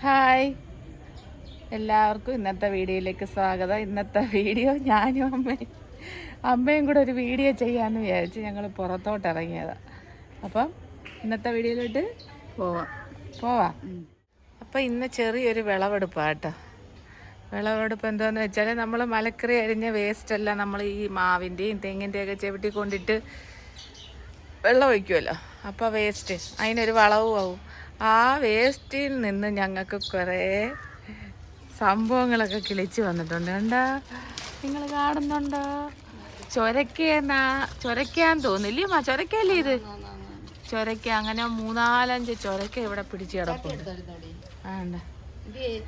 Hi. എല്ലാവർക്കും ഇന്നത്തെ വീഡിയോയിലേക്ക് സ്വാഗതം. ഇന്നത്തെ വീഡിയോ ഞാനും അമ്മയും അമ്മയും കൂടെ ഒരു വീഡിയോ ചെയ്യാമെന്ന് വിചാരിച്ച് ഞങ്ങൾ പുറത്തോട്ട് ഇറങ്ങിയതാണ് അപ്പം ഇന്നത്തെ വീഡിയോയിലോട്ട് പോവാം. പോവാം. അപ്പം ഇന്ന് ചെറിയൊരു വിളവെടുപ്പാട്ടോ വിളവെടുപ്പ് എന്താണെന്ന് വെച്ചാൽ നമ്മൾ മലക്കറി അരിഞ്ഞ വേസ്റ്റെല്ലാം നമ്മൾ ഈ മാവിന്റെയും തെങ്ങിന്റെയൊക്കെ ചവിട്ടി കൊണ്ടിട്ട് വെള്ളം ഒഴിക്കുമല്ലോ അപ്പോൾ വേസ്റ്റ് അതിനൊരു വളവും ആവും. ആ വേസ്റ്റിൽ നിന്ന് ഞങ്ങൾക്ക് കുറേ സംഭവങ്ങളൊക്കെ കിളിച്ച് വന്നിട്ടുണ്ട്. കണ്ടോ? നിങ്ങൾ കാണുന്നുണ്ടോ? ചൊരക്കേന്നാ? ചൊരക്കാൻ തോന്നില്ലേ മാ ചൊരക്കല്ലേ ഇത്? ചൊരക്ക അങ്ങനെ മൂന്നാലഞ്ച് ചൊരക്ക ഇവിടെ പിടിച്ച് കിടപ്പുണ്ട്. ആണ്ട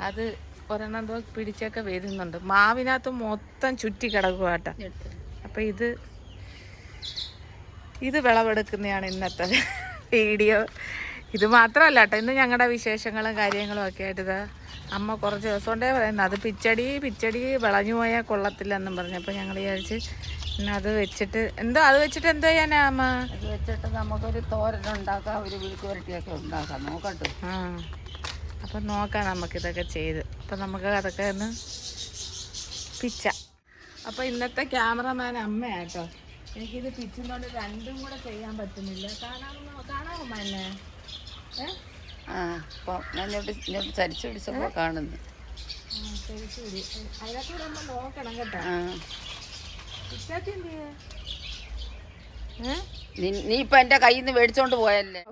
അത് ഒരെണ്ണം എന്തോ പിടിച്ചൊക്കെ വരുന്നുണ്ട്. മാവിനകത്ത് മൊത്തം ചുറ്റി കിടക്കുക കേട്ടോ. അപ്പം ഇത് ഇത് വിളവെടുക്കുന്നതാണ് ഇന്നത്തെ വീഡിയോ. ഇത് മാത്രമല്ല കേട്ടോ ഇന്ന് ഞങ്ങളുടെ വിശേഷങ്ങളും കാര്യങ്ങളും ഒക്കെ ആയിട്ട് ഇതാ അമ്മ കുറച്ച് ദിവസം കൊണ്ടേ പറയുന്നത് അത് പിച്ചടി പിച്ചടി വിളഞ്ഞു പോയാൽ കൊള്ളത്തില്ലെന്നും പറഞ്ഞപ്പോൾ ഞങ്ങൾ വിചാരിച്ച് പിന്നെ അത് വെച്ചിട്ട് എന്തോ അത് വെച്ചിട്ട് എന്തോ ചെയ്യാനാ അമ്മ? അത് വെച്ചിട്ട് നമുക്കൊരു തോരൻ ഉണ്ടാക്കാം ഒരു വിഴുക്കുവരട്ടിയൊക്കെ ഉണ്ടാക്കാം. നോക്കട്ടെ. ആ. അപ്പം നോക്കാം നമുക്കിതൊക്കെ ചെയ്ത്. അപ്പം നമുക്ക് അതൊക്കെ ഒന്ന് പിച്ച. അപ്പോൾ ഇന്നത്തെ ക്യാമറമാൻ അമ്മയാട്ടോ എനിക്കിത് പിച്ചുന്നോണ്ട് രണ്ടും കൂടെ ചെയ്യാൻ പറ്റുന്നില്ല. കാണാമോ കാണാമോ എന്നെ? ആ അപ്പം ഞാൻ ഇങ്ങോട്ട് ഇങ്ങോട്ട് ചരിച്ചു പിടിച്ചപ്പോൾ കാണുന്നു. നീ- നീ എന്റെ കയ്യിൽ നിന്ന് മേടിച്ചോണ്ട് പോയല്ലേ?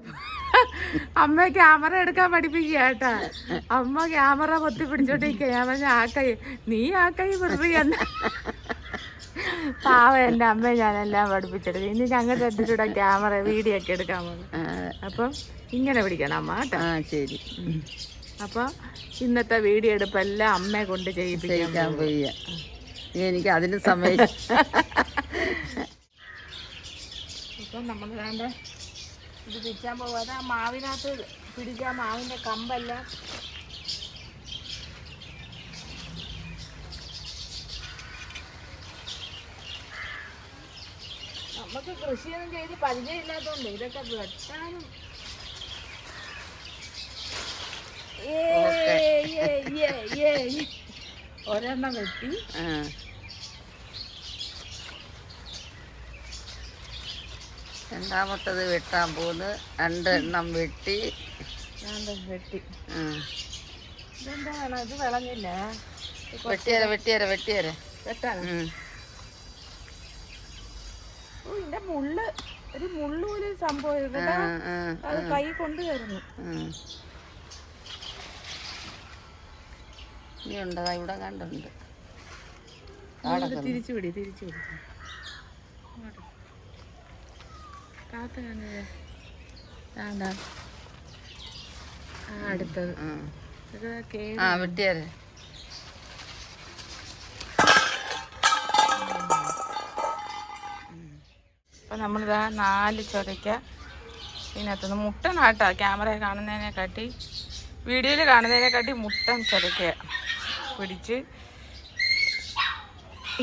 അമ്മ ക്യാമറ എടുക്കാൻ പഠിപ്പിക്കുക കേട്ടാ. അമ്മ ക്യാമറ പൊത്തി പിടിച്ചോണ്ടിരിക്കുക ഞാൻ പറഞ്ഞ ആ കൈ നീ ആ കൈ വെറുതെ പാവ എന്റെ അമ്മയെ ഞാനെല്ലാം പഠിപ്പിച്ചത് ഇനി ഞങ്ങൾ അടുത്തൂടെ ക്യാമറ വീഡിയോ ഒക്കെ എടുക്കാൻ പോകും. അപ്പം ഇങ്ങനെ പിടിക്കണം അമ്മ കേട്ടോ. ആ ശരി. അപ്പം ഇന്നത്തെ വീഡിയോ എടുപ്പെല്ലാം അമ്മയെ കൊണ്ട് ചെയ്യിപ്പിക്കാൻ പോയ എനിക്ക് അതിന് സമയം. ഇപ്പം നമ്മൾ വേണ്ട ഇത് പിടിക്കാൻ പോകാതെ ആ മാവിനകത്ത് പിടിക്കാൻ മാവിന്റെ കമ്പെല്ലാം നമുക്ക് കൃഷിയൊന്നും ചെയ്ത് പരിചയമില്ലാത്തതുകൊണ്ട് ഇതൊക്കെ വെട്ടാനും. ഒരെണ്ണം വെട്ടി. രണ്ടാമത്തത് വെട്ടാൻ പോന്ന് രണ്ടെണ്ണം വെട്ടി. വെട്ടി. ആ. ഇതെന്താ വേണം? ഇത് വിളഞ്ഞില്ല? വെട്ടിയര വെട്ടിയര വെട്ടിയര. വെട്ടാണ് ഇതിന്റെ മുള്ള് ഒരു മുള്ളു പോലെ സംഭവം അത് കൈ കൊണ്ടുവരുന്നു കയറുന്നു. ഇവിടെ കണ്ടുണ്ട്. തിരിച്ചു തിരിച്ചു. കാത്ത കാണുക അടുത്തത്. ആ. വെട്ടിയര. അപ്പം നമ്മളിതാ നാല് ചൊരയ്ക്ക ഇതിനകത്തുനിന്ന് മുട്ടനാട്ടാ ക്യാമറ കാണുന്നതിനെ കാട്ടി വീഡിയോയിൽ കാണുന്നതിനെ കാട്ടി മുട്ടൻ ചൊരയ്ക്ക പിടിച്ച്.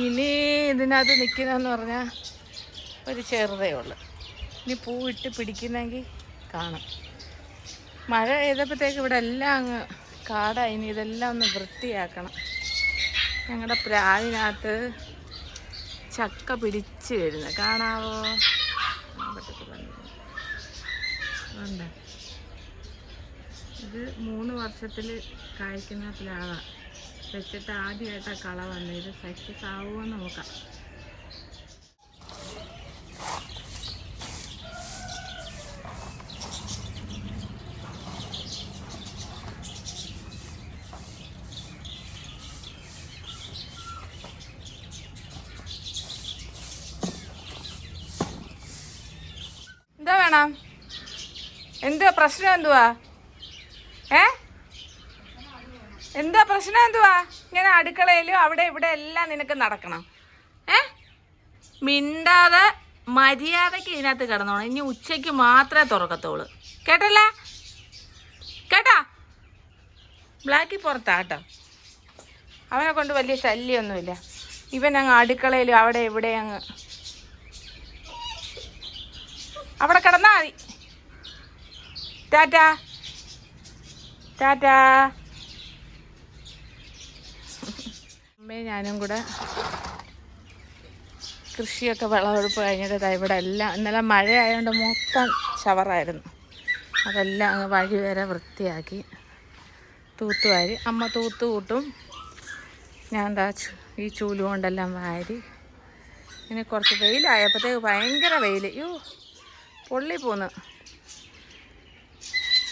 ഇനി ഇതിനകത്ത് നിൽക്കുന്നതെന്ന് പറഞ്ഞാൽ ഒരു ചെറുതേ ഉള്ളു. ഇനി പൂവിട്ട് പിടിക്കുന്നെങ്കിൽ കാണും. മഴ പെയ്തപ്പോഴത്തേക്ക് ഇവിടെ എല്ലാം അങ്ങ് കാടായി. ഇനി ഇതെല്ലാം ഒന്ന് വൃത്തിയാക്കണം. ഞങ്ങളുടെ പ്രാവിനകത്ത് ചക്ക പിടിച്ച് വരുന്നത് കാണാവോ. ഇത് മൂന്ന് വർഷത്തിൽ കായ്ക്കുന്ന പ്ലാവാ വെച്ചിട്ട് ആദ്യമായിട്ടാണ് കള വന്നത്. ഇത് സക്സസ് ആവുമോ നോക്കാം എന്താ വേണം എന്തുവാ പ്രശ്നം എന്തുവാ? ഏ? എന്താ പ്രശ്നം എന്തുവാ? ഇങ്ങനെ അടുക്കളയിലും അവിടെ ഇവിടെ എല്ലാം നിനക്ക് നടക്കണം. ഏ? മിണ്ടാതെ മര്യാദയ്ക്ക് ഇതിനകത്ത് കിടന്നോണം. ഇനി ഉച്ചയ്ക്ക് മാത്രമേ തുറക്കത്തുള്ളൂ. കേട്ടല്ലേ? കേട്ടാ? ബ്ലാക്കി പുറത്താ കേട്ടോ. അവനെ കൊണ്ട് വലിയ ശല്യമൊന്നുമില്ല ഇവൻ അങ്ങ് അടുക്കളയിലും അവിടെ ഇവിടെ അങ്ങ്. അവിടെ കിടന്നാൽ മതി. ടാറ്റ ടാറ്റ അമ്മയും ഞാനും കൂടെ കൃഷിയൊക്കെ വിളവെടുപ്പ് കഴിഞ്ഞിട്ട് ഇവിടെ എല്ലാം ഇന്നലെ മഴയായതുകൊണ്ട് മൊത്തം ഷവറായിരുന്നു അതെല്ലാം അങ്ങ് വഴി വരെ വൃത്തിയാക്കി തൂത്തുവാരി അമ്മ തൂത്ത് കൂട്ടും. ഞാൻ എന്താ ഈ ചൂലു കൊണ്ടെല്ലാം വാരി. ഇനി കുറച്ച് വെയിലായപ്പോഴത്തേക്ക് ഭയങ്കര വെയിൽ അയ്യോ പൊള്ളി പോന്ന്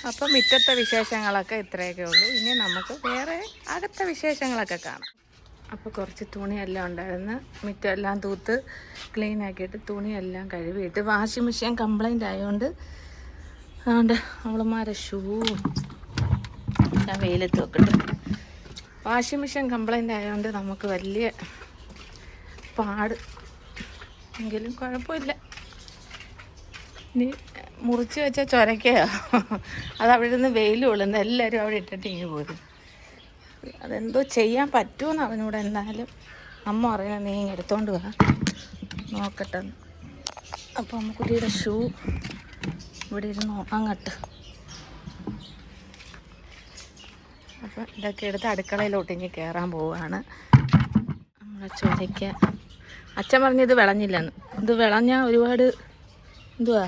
അപ്പം മുറ്റത്തെ വിശേഷങ്ങളൊക്കെ ഇത്രയൊക്കെ ഉള്ളൂ. ഇനി നമുക്ക് വേറെ അകത്തെ വിശേഷങ്ങളൊക്കെ കാണാം. അപ്പോൾ കുറച്ച് തുണിയെല്ലാം ഉണ്ടായിരുന്നു. മുറ്റമെല്ലാം തൂത്ത് ക്ലീൻ ആക്കിയിട്ട് തുണിയെല്ലാം കഴുകിയിട്ട് വാഷിംഗ് മെഷീൻ കംപ്ലൈന്റ് ആയതുകൊണ്ട് അതുകൊണ്ട് അവളമാരെ ഷൂ ഞാൻ വെയിലത്ത് വെക്കട്ടെ. വാഷിംഗ് മെഷീൻ കംപ്ലൈന്റ് ആയതുകൊണ്ട് നമുക്ക് വലിയ പാട് എങ്കിലും കുഴപ്പമില്ല. ഇനി മുറിച്ച് വെച്ച ചൊരക്കയോ. അത് അവിടെ നിന്ന് വെയിൽ കൊള്ളുന്ന. എല്ലാവരും അവിടെ ഇട്ടിട്ട് ഇങ്ങനെ പോരും. അതെന്തോ ചെയ്യാൻ പറ്റുമെന്ന് അവനോട് എന്നാലും. അമ്മ പറയുന്നത് നീ എടുത്തോണ്ട് വാ. നോക്കട്ടെ അപ്പോൾ അമ്മ അമ്മക്കുട്ടിയുടെ ഷൂ ഇവിടെ ഇരുന്ന് അങ്ങട്ട്. അപ്പോൾ ഇതൊക്കെ എടുത്ത് അടുക്കളയിലോട്ട് ഇനി കയറാൻ പോവുകയാണ് നമ്മളെ ചൊരയ്ക്ക അച്ഛൻ പറഞ്ഞ് ഇത് വിളഞ്ഞില്ലെന്ന്. ഇത് വിളഞ്ഞാൽ ഒരുപാട് എന്തുവാ?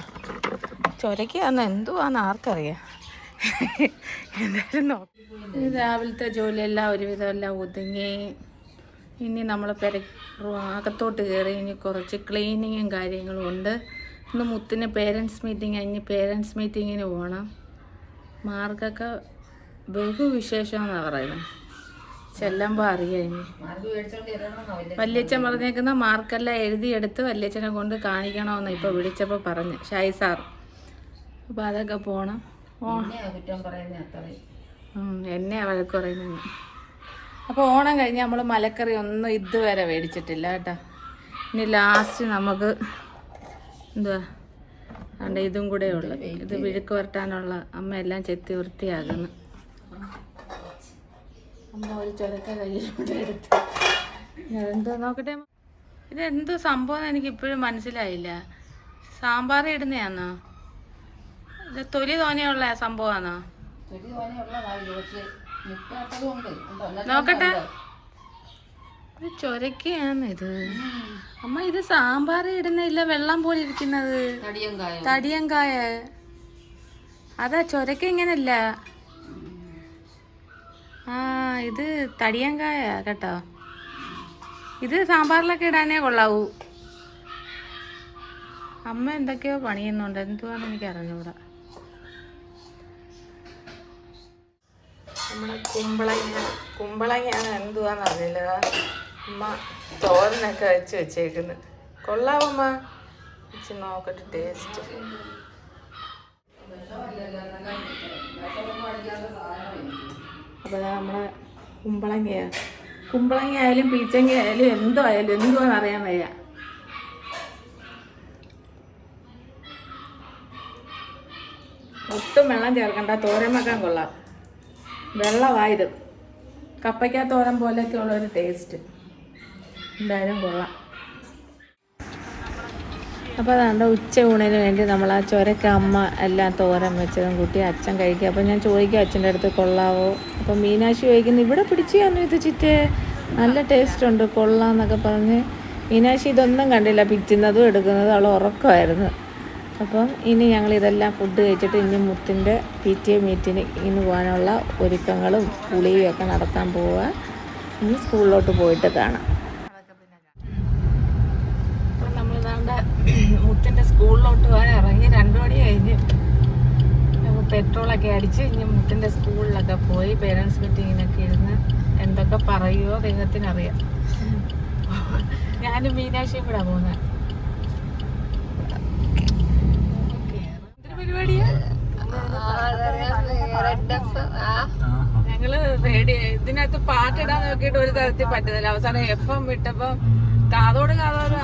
ചൊരയ്ക്കാന്ന് എന്തുവാന്ന് ആർക്കറിയാം. എന്തായാലും നോക്കാം. രാവിലത്തെ ജോലിയെല്ലാം ഒരുവിധം എല്ലാം ഒതുങ്ങി. ഇനി നമ്മൾ പെര അകത്തോട്ട് കയറി ഇനി കുറച്ച് ക്ലീനിങ്ങും കാര്യങ്ങളും ഉണ്ട്. ഇന്ന് മുത്തിന് പേരൻസ് മീറ്റിംഗ് കഴിഞ്ഞ് പേരൻസ് മീറ്റിങ്ങിന് പോകണം മാർക്കൊക്കെ ബഹുവിശേഷമെന്നാണ് പറയുന്നത് ചെല്ലുമ്പോൾ അറിയാം ഇനി. വല്യച്ഛൻ പറഞ്ഞേക്കുന്ന മാർക്കെല്ലാം എഴുതിയെടുത്ത് വല്യച്ഛനെ കൊണ്ട് കാണിക്കണമെന്ന് ഇപ്പോൾ വിളിച്ചപ്പോൾ പറഞ്ഞു. ഷായി സാർ. അപ്പോൾ അതൊക്കെ പോണം. എന്നെ വഴക്ക് പറയുന്നത് അപ്പോൾ ഓണം കഴിഞ്ഞ് നമ്മൾ മലക്കറി ഒന്നും ഇതുവരെ മേടിച്ചിട്ടില്ല കേട്ടോ. ഇനി ലാസ്റ്റ് നമുക്ക് എന്തുവാ? അതുകൊണ്ട് ഇതും കൂടെ ഉള്ളു. ഇത് വിഴുക്ക് വരട്ടാനുള്ള അമ്മ എല്ലാം ചെത്തി വൃത്തിയാകുന്നു അമ്മ ഒരു ചൊരക്ക കയ്യിലൂടെ എടുത്ത്. എന്തോ നോക്കട്ടെ? ഇതെന്തോ സംഭവം എനിക്ക് ഇപ്പോഴും മനസ്സിലായില്ല. സാമ്പാർ ഇടുന്നതാണോ തൊലി തോനെയുള്ള സംഭവമാണോ? തോനെയുള്ളതാണ് നോക്കട്ടെ. ഉണ്ടോ? ഇത് അമ്മ ഇത് സാമ്പാർ ഇടുന്നില്ല വെള്ളം പോലെ ഇരിക്കുന്നത്. തടിയും കായ. തടിയങ്കായ അതാ ചൊരക്ക ഇങ്ങനല്ല. ആ ഇത് തടിയങ്കായ കേട്ടോ. ഇത് സാമ്പാറിലൊക്കെ ഇടാനേ കൊള്ളാവൂ. അമ്മ എന്തൊക്കെയോ പണിയുന്നുണ്ട്. എന്തുവാന്ന് എനിക്ക് അറിഞ്ഞൂടാ നമ്മുടെ കുമ്പളങ്ങ കുമ്പളങ്ങ എന്തുവാന്ന് അറിയില്ല. അമ്മ തോരനൊക്കെ വെച്ച് വെച്ചേക്കുന്നു. കൊള്ളാവമ്മ. വെച്ച് നോക്കട്ടെ ടേസ്റ്റ് അപ്പോൾ നമ്മളെ കുമ്പളങ്ങയാ. കുമ്പളങ്ങ ആയാലും പീച്ചങ്ങ ആയാലും എന്തോ ആയാലും എന്തുവാന്ന് അറിയാൻ വയ്യ. ഒട്ടും വെള്ളം ചേർക്കണ്ട തോരൻ വെക്കാൻ കൊള്ളാം. വെള്ളമായത്. കപ്പയ്ക്ക തോരൻ പോലെയൊക്കെ ഉള്ളൊരു ടേസ്റ്റ് എന്തായാലും കൊള്ളാം. അപ്പോൾ അതാണ്ട് ഉച്ച ഊണിന് വേണ്ടി നമ്മൾ ആ ചുരക്ക അമ്മ എല്ലാം തോരൻ വെച്ചതും കുട്ടി അച്ഛൻ കഴിക്കുക. അപ്പോൾ ഞാൻ ചോദിക്കും അച്ഛന്റെ അടുത്ത് കൊള്ളാവോ? അപ്പോൾ മീനാക്ഷി ചോദിക്കുന്നു ഇവിടെ പിടിച്ചു തന്നു ഇത് ചിറ്റേ? നല്ല ടേസ്റ്റ് ഉണ്ട് കൊള്ളാം എന്നൊക്കെ പറഞ്ഞ് മീനാക്ഷി ഇതൊന്നും കണ്ടില്ല. പിറ്റുന്നതും എടുക്കുന്നതും അവൾ ഉറക്കമായിരുന്നു. അപ്പം ഇനി ഞങ്ങൾ ഇതെല്ലാം ഫുഡ് കഴിച്ചിട്ട് ഇനി മുത്തിന്റെ പി ടി എ മീറ്റിന് ഇന്ന് പോകാനുള്ള ഒരുക്കങ്ങളും കുളിയും ഒക്കെ നടത്താൻ പോവുക. ഇനി സ്കൂളിലോട്ട് പോയിട്ട് കാണാം. മുത്തിന്റെ സ്കൂളിലോട്ട് പോകാൻ ഇറങ്ങി രണ്ടു മണി കഴിഞ്ഞ് പെട്രോളൊക്കെ അടിച്ച് ഇനി മുത്തിന്റെ സ്കൂളിലൊക്കെ പോയി പേരൻസ് മീറ്റിങ്ങിനൊക്കെ ഇരുന്ന് എന്തൊക്കെ പറയുമോ ദൈവത്തിനറിയാം. ഞാനും മീനാക്ഷിയും കൂടെ പോകുന്നത്. പരിപാടിയാ? ഞങ്ങൾ റേഡിയോ ഇതിനകത്ത് പാട്ടിടാൻ നോക്കിയിട്ട് ഒരു തരത്തിൽ പറ്റുന്നില്ല. അവസാനം എഫ് എം വിട്ടപ്പോ കാതോട് കാതോട്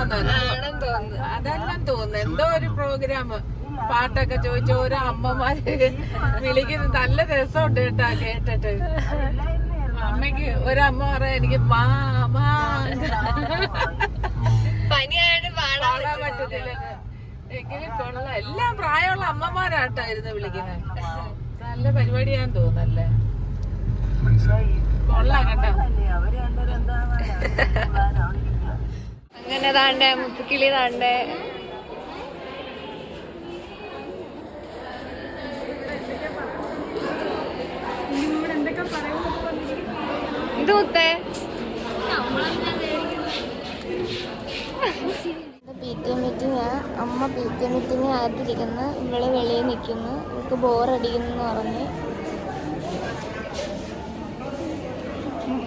അതെല്ലാം തോന്നുന്നു. എന്തോ ഒരു പ്രോഗ്രാം പാട്ടൊക്കെ ചോദിച്ച ഓരോ അമ്മമാര് വിളിക്കുന്നത് നല്ല രസമുണ്ട് കേട്ടാ കേട്ടിട്ട്. അമ്മയ്ക്ക് ഒരമ്മ പറയാ എനിക്ക് മാ മാ. പാടാൻ പറ്റത്തില്ലെന്ന് എങ്കിലും കൊള്ളാം. എല്ലാം പ്രായമുള്ള അമ്മമാരാട്ടോ ഇരുന്ന് വിളിക്കുന്നത്. നല്ല പരിപാടിയാന്ന് തോന്നല്ലേ കൊള്ളാം കേട്ടോ. അങ്ങനെ താണ്ടേ മുത്തുക്കിളി താണ്ടേ. ഇത് മുത്തേ. പി ടി എ മീറ്റിംഗ് അമ്മ പി ടി മീറ്റിംഗ് ആയിട്ടിരിക്കുന്നു. ഇവൾ വെളിയിൽ നിൽക്കുന്നു. ഇവൾക്ക് ബോറടിക്കുന്നു എന്ന് പറഞ്ഞ്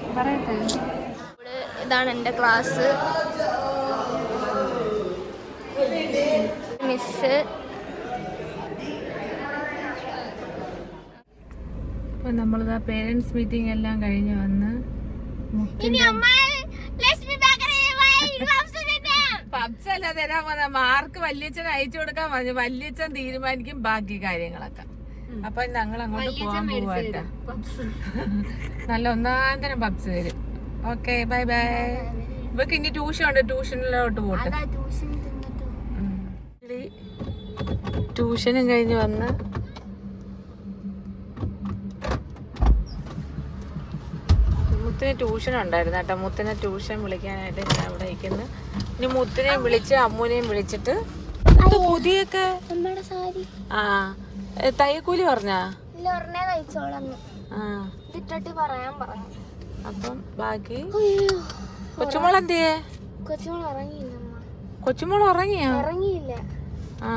ഇവിടെ ഇതാണ് എന്റെ ക്ലാസ്. മിസ് അപ്പൊ നമ്മളിതാ പേരൻസ് മീറ്റിംഗ് എല്ലാം കഴിഞ്ഞ് വന്ന് അല്ല തരാൻ പോന്ന മാർക്ക് വല്യച്ഛൻ അയച്ചു കൊടുക്കാൻ പറഞ്ഞു. വല്യച്ഛൻ തീരുമാനിക്കും ബാക്കി കാര്യങ്ങളൊക്കെ. അപ്പൊ ഞങ്ങൾ അങ്ങോട്ട് പോവാൻ പോവാട്ട. നല്ല ഒന്നാന്തരം പബ്സ് തരും. ഓക്കെ ബൈ ബൈ ഇവക്ക് ഇനി ട്യൂഷൻ ഉണ്ട്. ട്യൂഷനിലോട്ട് പോട്ടെ. ട്യൂഷനും കഴിഞ്ഞ് വന്ന് മുത്തിന് ട്യൂഷൻ ഉണ്ടായിരുന്നു കേട്ടോ. മുത്തിനെ ട്യൂഷൻ വിളിക്കാനായിട്ട് ഞാൻ അവിടെ ഇരിക്കുന്നു. ഇനി മുത്തിനെയും വിളിച്ച് അമ്മൂനെയും വിളിച്ചിട്ട് പുതിയൊക്കെ ആ തയ്യക്കൂലി പറഞ്ഞാ? അപ്പം ബാക്കി കൊച്ചുമോൾ എന്തിയേ കൊച്ചുമോൾ ഉറങ്ങിയോ? ഇറങ്ങിയില്ല ആ.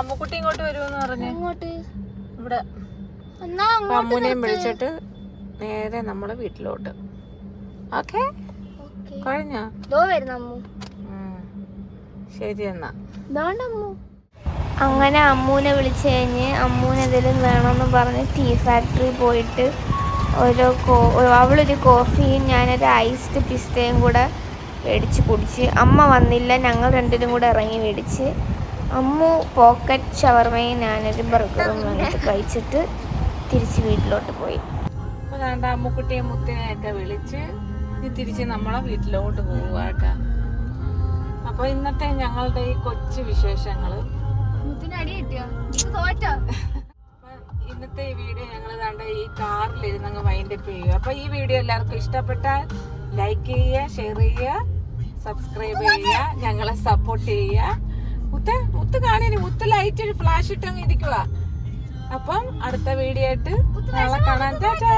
അമ്മുക്കുട്ടി ഇങ്ങോട്ട് വരുമെന്ന് പറഞ്ഞു? ഇങ്ങോട്ട് ഇവിടെ. അമ്മൂനെയും വിളിച്ചിട്ട് നേരെ നമ്മൾ വീട്ടിലോട്ട്. ഓക്കെ? ഓക്കെ. കഴിഞ്ഞോ? ദോ വരുന്ന അമ്മു. ഉം. ശരി എന്നാ. അങ്ങനെ അമ്മൂനെ വിളിച്ചു കഴിഞ്ഞ് അമ്മൂന് എന്തെങ്കിലും വേണമെന്ന് പറഞ്ഞ് ടീ ഫാക്ടറി പോയിട്ട് ഓരോ കോ അവളൊരു കോഫിയും ഞാനൊരു ഐസ്ഡ് പിസ്തയും കൂടെ മേടിച്ച് കുടിച്ച് അമ്മ വന്നില്ല ഞങ്ങൾ രണ്ടിനും കൂടെ ഇറങ്ങി മേടിച്ച് അമ്മു പോക്കറ്റ് ഷവർമയും ഞാനൊരു ബർഗറും വന്നിട്ട് കഴിച്ചിട്ട് തിരിച്ച് വീട്ടിലോട്ട് പോയി. അപ്പൊ അമ്മുക്കുട്ടിയും അമ്മുക്കുട്ടിയെ മുത്തിനെയൊക്കെ വിളിച്ച് തിരിച്ച് നമ്മളെ വീട്ടിലോട്ട് പോവാട്ടാ അപ്പൊ ഇന്നത്തെ ഞങ്ങളുടെ ഈ കൊച്ചു വിശേഷങ്ങൾ. ഇന്നത്തെ ഈ വീഡിയോ ഞങ്ങൾ കണ്ട ഈ കാറിലിരുന്ന് അങ്ങ് വൈൻഡപ്പ് ചെയ്യുക. അപ്പൊ ഈ വീഡിയോ എല്ലാവർക്കും ഇഷ്ടപ്പെട്ടാൽ ലൈക്ക് ചെയ്യുക ഷെയർ ചെയ്യുക സബ്സ്ക്രൈബ് ചെയ്യുക ഞങ്ങളെ സപ്പോർട്ട് ചെയ്യുക. മുത്ത് മുത്ത് കാണേനി മുത്ത് ലൈറ്റ് ഒരു ഫ്ലാഷ് ഇട്ടങ്ങ് ഇരിക്കുക അപ്പം അടുത്ത വീഡിയോ ആയിട്ട് നാളെ കാണാൻ ടാറ്റാ